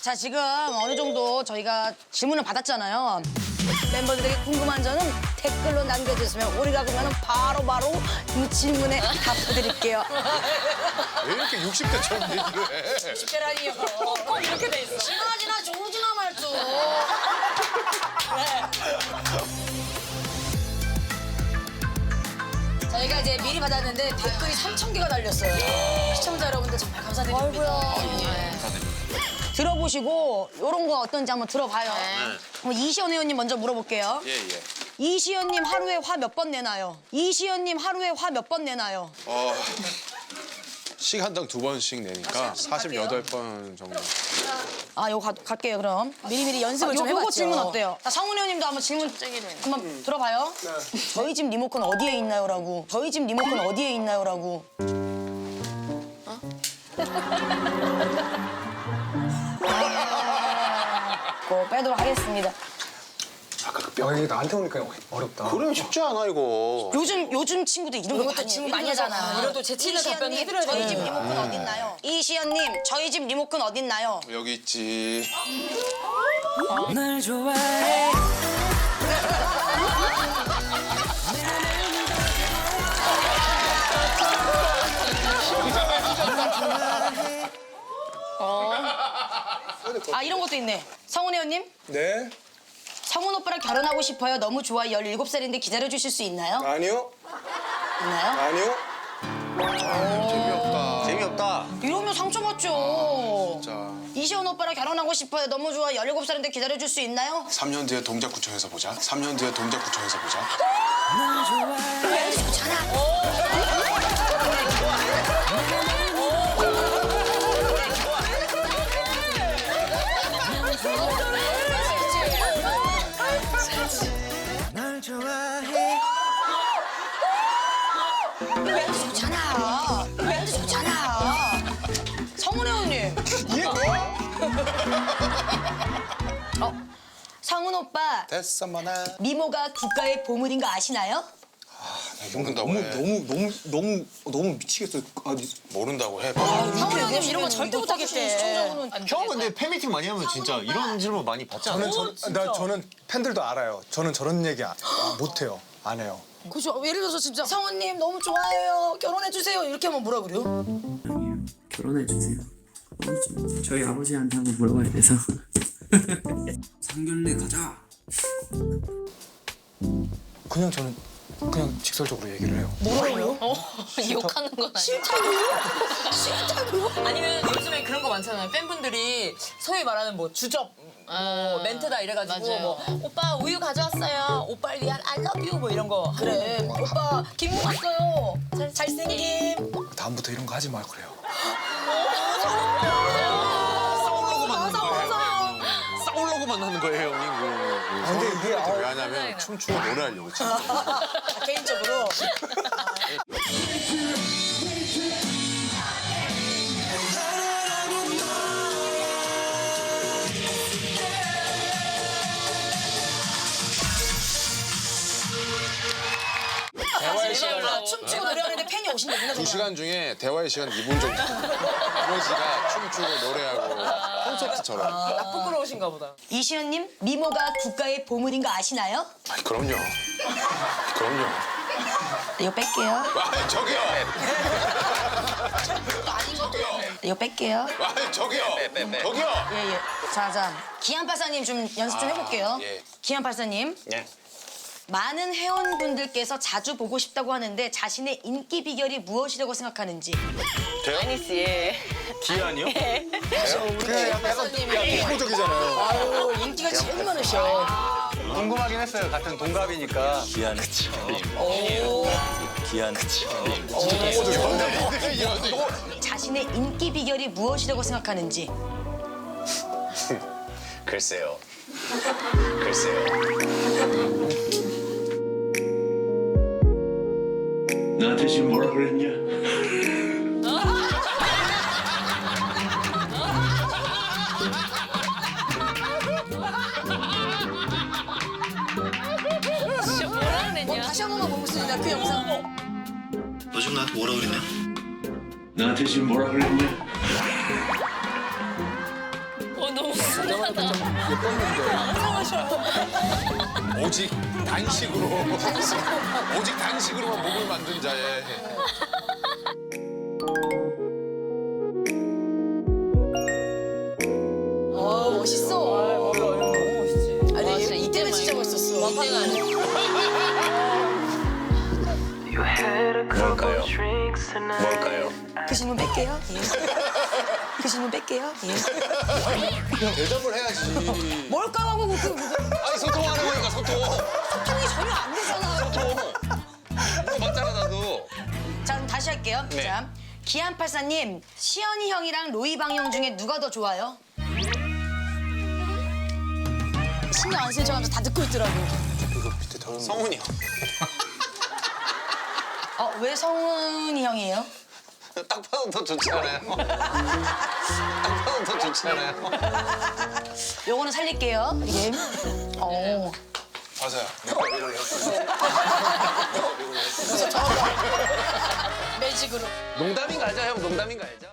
자 지금 어느 정도 저희가 질문을 받았잖아요. 멤버들에게 궁금한 점은 댓글로 남겨주시면 우리가 그러면 바로바로 이 질문에 답해드릴게요. 왜 이렇게 60대처럼 얘기를 해? 특별하니요. 꼭 이렇게 돼 있어. 지나지나 좋으지나 말죠. 저희가 이제 미리 받았는데 댓글이 3천 개가 달렸어요. 시청자 여러분들 정말 감사드립니다. 네. 들어보시고 이런 거 어떤지 한번 들어봐요. 그럼 이시연 의원님 먼저 물어볼게요. 예, 예. 이시연님 하루에 화 몇 번 내나요? 이시연님 하루에 화 몇 번 내나요? 어, 시간당 두 번씩 내니까 48번 정도. 아, 요거 가, 갈게요, 그럼. 미리미리 연습을 좀 해봤죠. 요거 질문 어때요? 자, 성훈 의원님도 한번 질문 한번 들어봐요. 저희 집 리모컨 어디에 있나요? 라고. 저희 집 리모컨 어디에 있나요? 라고. 빼도록 하겠습니다. 야, 이게 나한테 오니까 어렵다. 그러면 쉽지 않아, 이거. 요즘 요즘 친구들 이런 거 많이 많이 하잖아. 하잖아. 이런 또 재치 있는 답변 해드려야 저희 돼. 집 리모컨 어딨나요? 이시연님, 저희 집 리모컨 어딨나요? 여기 있지. 널 좋아해 아 이런 것도 있네. 성훈 의원님, 네? 성훈 오빠랑 결혼하고 싶어요. 너무 좋아요. 17살인데 기다려 주실 수 있나요? 아니요. 있나요? 아니요. 재미없다. 재미없다. 이러면 상처받죠. 진짜. 이시연 오빠랑 결혼하고 싶어요. 너무 좋아. 17살인데 기다려 줄 수 있나요? 3년 뒤에 동작구청에서 보자. 3년 뒤에 동작구청에서 보자. 널 멘트 좋잖아. 멘트 좋잖아. 성훈 의원님. 어, 성훈 오빠 됐어, 마나. 미모가 국가의 보물인 거 아시나요? 모른다고 너무 해. 너무 너무 너무 너무 미치겠어. 아, 모른다고 해. 성훈 의원님 이런 거 절대 못 하겠대. 시청자분은 형 근데 팬미팅 많이 하면 진짜 이런 질문 많이 받지 않아요? 저는 저, 나 저는 팬들도 알아요. 저는 저런 얘기 아, 못 해요. 안 해요. 그죠? 예를 들어서 진짜 성훈님 너무 좋아해요. 결혼해 주세요. 이렇게 하면 뭐라 그래요? 아니요 결혼해 주세요 아버지 저희 아버지한테 한번 물어봐야 돼서 상견례 가자 그냥 저는 그냥 직설적으로 얘기를 해요. 뭐라고요? 욕하는 건 아니야. 싫다고요? 싫다고요? 아니면 요즘에 그런 거 많잖아요. 팬분들이 소위 말하는 뭐 주접 뭐 멘트다 이래가지고 맞아요. 뭐 오빠 우유 가져왔어요. 오빠를 위한 I love you 뭐 이런 거. 그래 오빠 김모 왔어요. 잘, 잘생김. 다음부터 이런 거 하지 말 그래요. 싸우려고 만나는 거예요. 싸우려고 만나는 거예요, 형님. 아, 이게 아, 왜 하냐면 춤추고 노래하려고 진짜. 개인적으로. 두 시간 중에 대화의 시간 2분 정도. 아버지가 춤추고 노래하고 콘서트처럼. 부끄러우신가 보다. 이시연님 미모가 국가의 보물인 거 아시나요? 아이, 그럼요. 그럼요. 이거 뺄게요. 아, 저기요. 이거 뺄게요. 아, 저기요. 저기요. 예예. 자자 기안 팔사님 좀 연습 좀 해볼게요. 예. 기안 팔사님. 네. 많은 회원분들께서 자주 보고 싶다고 하는데 자신의 인기 비결이 무엇이라고 생각하는지. 아니스 예. 기한이요? 그냥 약간 이기적이잖아요. 아유 인기가 제일 많으셔. 궁금하긴 했어요. 같은 동갑이니까. 기한. 그치. 기한. 그치. 자신의 인기 비결이 무엇이라고 생각하는지. 글쎄요. 글쎄요. 나한테 지금 뭐라 그랬냐? 뭐 다시 한 번만 보고 싶습니다 그 영상. 너 지금 나한테 뭐라 그랬냐? 나한테 지금 뭐라 그랬냐? 어, 너 오직 단식으로 오직 단식으로만 몸을 만든 자의 어 멋있어. 아, 근데 얘- 이때는 진짜 멋있었어. 뭘까요? 뭘까요? 그 질문 뺄게요. 예. 그 질문 뺄게요. 예. 대답을 해야지. 뭘까 하고 그, 그, 그 아니 소통하는 거니까 소통. 소통이 전혀 안 되잖아요. 물어봤잖아 나도. 자 그럼 다시 할게요. 네. 자 기안팔사님 시연이 형이랑 로이 방영 중에 누가 더 좋아요? 신경 안 쓰는 척하면서 다 듣고 있더라고. 성훈이 형. 어 왜 성훈이 형이에요? 딱 봐도 더 좋지 않아요? 딱 봐도 더 좋지 않아요? 요거는 살릴게요. 예. 어. 맞아요. 매직으로. 농담인 거 알죠 형? 농담인 거 알죠?